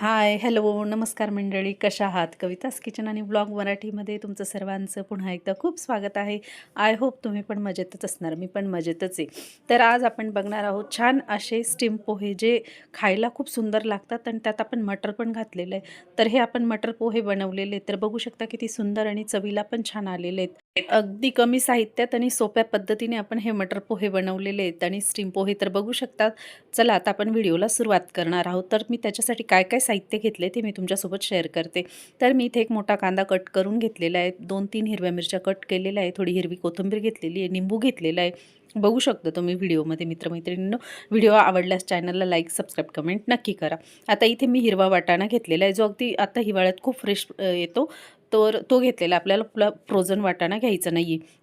Hi hello नमस्कार मंडळी कशा आहात? कवितास किचन आणि ब्लॉग मराठीमध्ये तुमचं सर्वांचं पुन्हा एकदा खूप स्वागत आहे. आय होप तुम्ही पण मजेतच असणार मी पण मजेतच आहे. तर आज आपण बघणार आहोत छान असे स्टीम पोहे जे खायला खूप सुंदर लागतात आणि त्यात आपण मटर पण घातलेलं आहे. तर हे आपण मटर पोहे बनवलेले तर बघू शकता किती सुंदर आणि चवीला पण छान आलेले आहेत. अगदी कमी साहित्यात आणि सोप्या पद्धतीने आपण हे मटर पोहे बनवलेले आहेत आणि स्टीम पोहे तर बघू शकतात. चला आता आपण व्हिडिओला सुरुवात करणार आहोत. तर मी त्याच्यासाठी काय काय साहित्य घेतले ते मी तुमच्यासोबत शेअर करते. तर मी इथे एक मोठा कांदा कट करून घेतलेला आहे. दोन तीन हिरव्या मिरच्या कट केलेल्या आहे थोडी हिरवी कोथिंबीर घेतलेली आहे. निंबू घेतलेला आहे. बघू शकता तुम्ही व्हिडिओमध्ये मित्रमैत्रिणींनो. व्हिडिओ आवडल्यास चॅनलला लाईक सबस्क्राईब कमेंट नक्की करा. आता इथे मी हिरवा वाटाणा घेतलेला आहे जो अगदी आता हिवाळ्यात खूप फ्रेश येतो. तर तो घेतलेला. आपल्याला आपला फ्रोझन वाटाणा घ्यायचा नाही आहे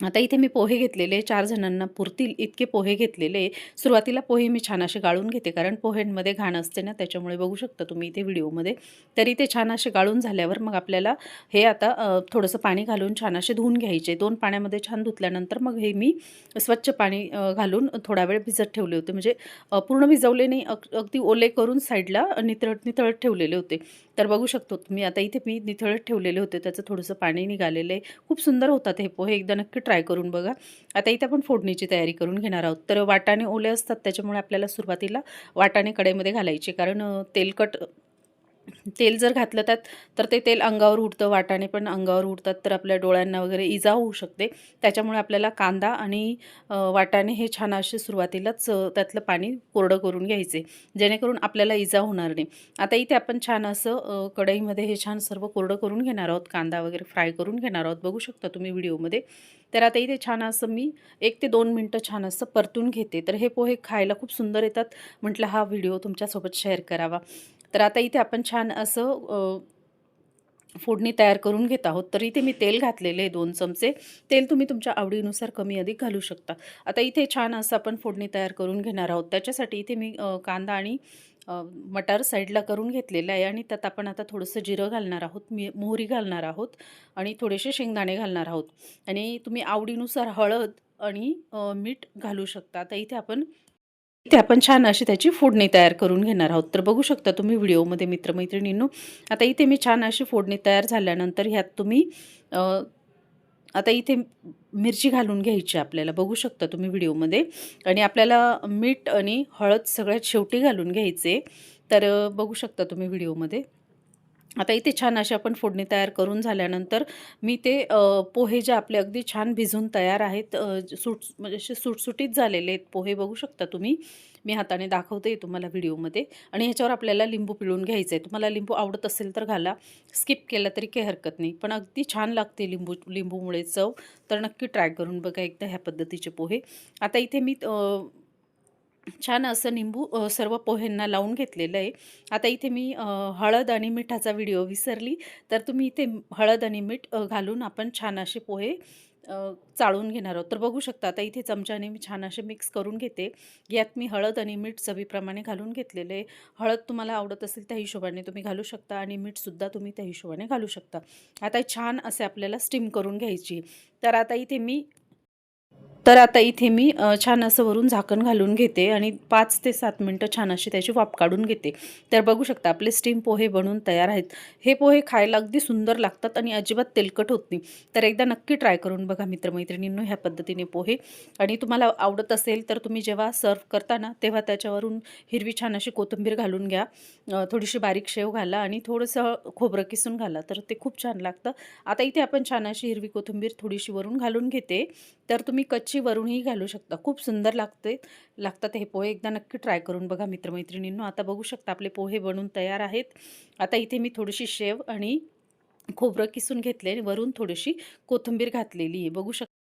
आता इथे मी पोहे घेतलेले चार जणांना पुरतील इतके पोहे घेतलेले. सुरुवातीला पोहे मी छान असे गाळून घेते कारण पोह्यांमध्ये घाण असते ना त्याच्यामुळे बघू शकता तुम्ही इथे व्हिडिओमध्ये. तरी ते छान असे गाळून झाल्यावर मग आपल्याला हे आता थोडंसं पाणी घालून छान असे धुवून घ्यायचे. दोन पाण्यामध्ये छान धुतल्यानंतर मग हे मी स्वच्छ पाणी घालून थोडा वेळ भिजत ठेवले होते. म्हणजे पूर्ण भिजवले नाही अगदी ओले करून साईडला नितळत नितळत ठेवलेले होते. तर बघू शकतो तुम्ही आता इथे मी निथळत ठेवलेले होते त्याचं थोडंसं पाणी निघालेलं आहे. खूप सुंदर होतात हे पोहे एकदा नक्की ट्राय करून बघा. आता इथे आपण फोडणीची तयारी करून घेणार आहोत. तर वाटाणे ओले असतात त्याच्यामुळे आपल्याला सुरुवातीला वाटाणे कढईमध्ये घालायचे. कारण तेलकट तेल जर घातलं त्यात तर ते तेल अंगावर उडतं वाटाणे पण अंगावर उडतात तर आपल्या डोळ्यांना वगैरे इजा होऊ शकते. त्याच्यामुळे आपल्याला कांदा आणि वाटाणे हे छान असे सुरुवातीलाच त्यातलं पाणी कोरडं करून घ्यायचे. जेणेकरून आपल्याला इजा होणार नाही. आता इथे आपण छान असं कढईमध्ये हे छान सर्व कोरडं करून घेणार आहोत. कांदा वगैरे फ्राय करून घेणार आहोत. बघू शकता तुम्ही व्हिडिओमध्ये. तर आता इथे छान असं मी एक ते दोन मिनटं छान असं परतून घेते. तर हे पोहे खायला खूप सुंदर येतात. म्हटलं हा व्हिडिओ तुमच्यासोबत शेअर करावा. तर आता इथे आपण छान असं फोडणी तयार करून घेत आहोत. तर इथे मी तेल घातलेले आहे दोन चमचे. तेल तुम्ही तुमच्या आवडीनुसार कमी अधिक घालू शकता. आता इथे छान असं आपण फोडणी तयार करून घेणार आहोत. त्याच्यासाठी इथे मी कांदा आणि मटार साईडला करून घेतलेलं आहे आणि त्यात आपण आता थोडंसं जिरं घालणार आहोत. मी मोहरी घालणार आहोत आणि थोडेसे शेंगदाणे घालणार आहोत. आणि तुम्ही आवडीनुसार हळद आणि मीठ घालू शकता. आता इथे आपण इथे आपण छान अशी त्याची फोडणी तयार करून घेणार आहोत. तर बघू शकता तुम्ही व्हिडिओमध्ये मित्रमैत्रिणींनो आता इथे मी छान अशी फोडणी तयार झाल्यानंतर ह्यात तुम्ही आता इथे मिरची घालून घ्यायची आपल्याला. बघू शकता तुम्ही व्हिडिओमध्ये. आणि आपल्याला मीठ आणि हळद सगळ्यात शेवटी घालून घ्यायचे. तर बघू शकता तुम्ही व्हिडिओमध्ये. आता इथे छान अशी आपण फोडणी तयार करून झाल्यानंतर मी ते पोहे जे आपले अगदी छान भिजून तयार आहेत सुट म्हणजे असे सुटसुटीत झालेले आहेत पोहे बघू शकता तुम्ही. मी हाताने दाखवते तुम्हाला व्हिडिओमध्ये. आणि ह्याच्यावर आपल्याला लिंबू पिळून घ्यायचं आहे तुम्हाला लिंबू आवडत असेल तर घाला. स्किप केलं तरी काही हरकत नाही. पण अगदी छान लागते लिंबू लिंबूमुळे चव. तर नक्की ट्राय करून बघा एकदा ह्या पद्धतीचे पोहे. आता इथे मी छान असं निंबू सर्व पोह्यांना लावून घेतलेलं आहे. आता इथे मी हळद आणि मिठाचा व्हिडिओ विसरली तर तुम्ही इथे हळद आणि मीठ घालून आपण छान असे पोहे चाळून घेणार आहोत. तर बघू शकता आता इथे चमच्याने मी छान असे मिक्स करून घेते. यात मी हळद आणि मीठ चवीप्रमाणे घालून घेतलेले आहे. हळद तुम्हाला आवडत असेल त्या हिशोबाने तुम्ही घालू शकता आणि मीठसुद्धा तुम्ही त्या हिशोबाने घालू शकता. आता छान असे आपल्याला स्टीम करून घ्यायची तर आता इथे मी तर आता इथे मी छान असं वरून झाकण घालून घेते आणि पाच ते सात मिनटं छान अशी त्याची वाफ काढून घेते. तर बघू शकता आपले स्टीम पोहे बनवून तयार आहेत. हे पोहे खायला अगदी सुंदर लागतात आणि अजिबात तेलकट होत नाही. तर एकदा नक्की ट्राय करून बघा मित्रमैत्रिणींनो ह्या पद्धतीने पोहे. आणि तुम्हाला आवडत असेल तर तुम्ही जेव्हा सर्व करताना तेव्हा त्याच्यावरून हिरवी छान अशी कोथिंबीर घालून घ्या. थोडीशी बारीक शेव घाला आणि थोडंसं खोबरं किसून घाला. तर ते खूप छान लागतं. आता इथे आपण छान अशी हिरवी कोथिंबीर थोडीशी वरून घालून घेते. तर तुम्ही कच्ची वरूनही घालू शकता. खूप सुंदर लागते लागतात हे पोहे. एकदा नक्की ट्राय करून बघा मित्रमैत्रिणींनो. आता बघू शकता आपले पोहे बनून तयार आहेत. आता इथे मी थोडीशी शेव आणि खोबरं किसून घेतले वरून थोडीशी कोथिंबीर घातलेली आहे. बघू शकता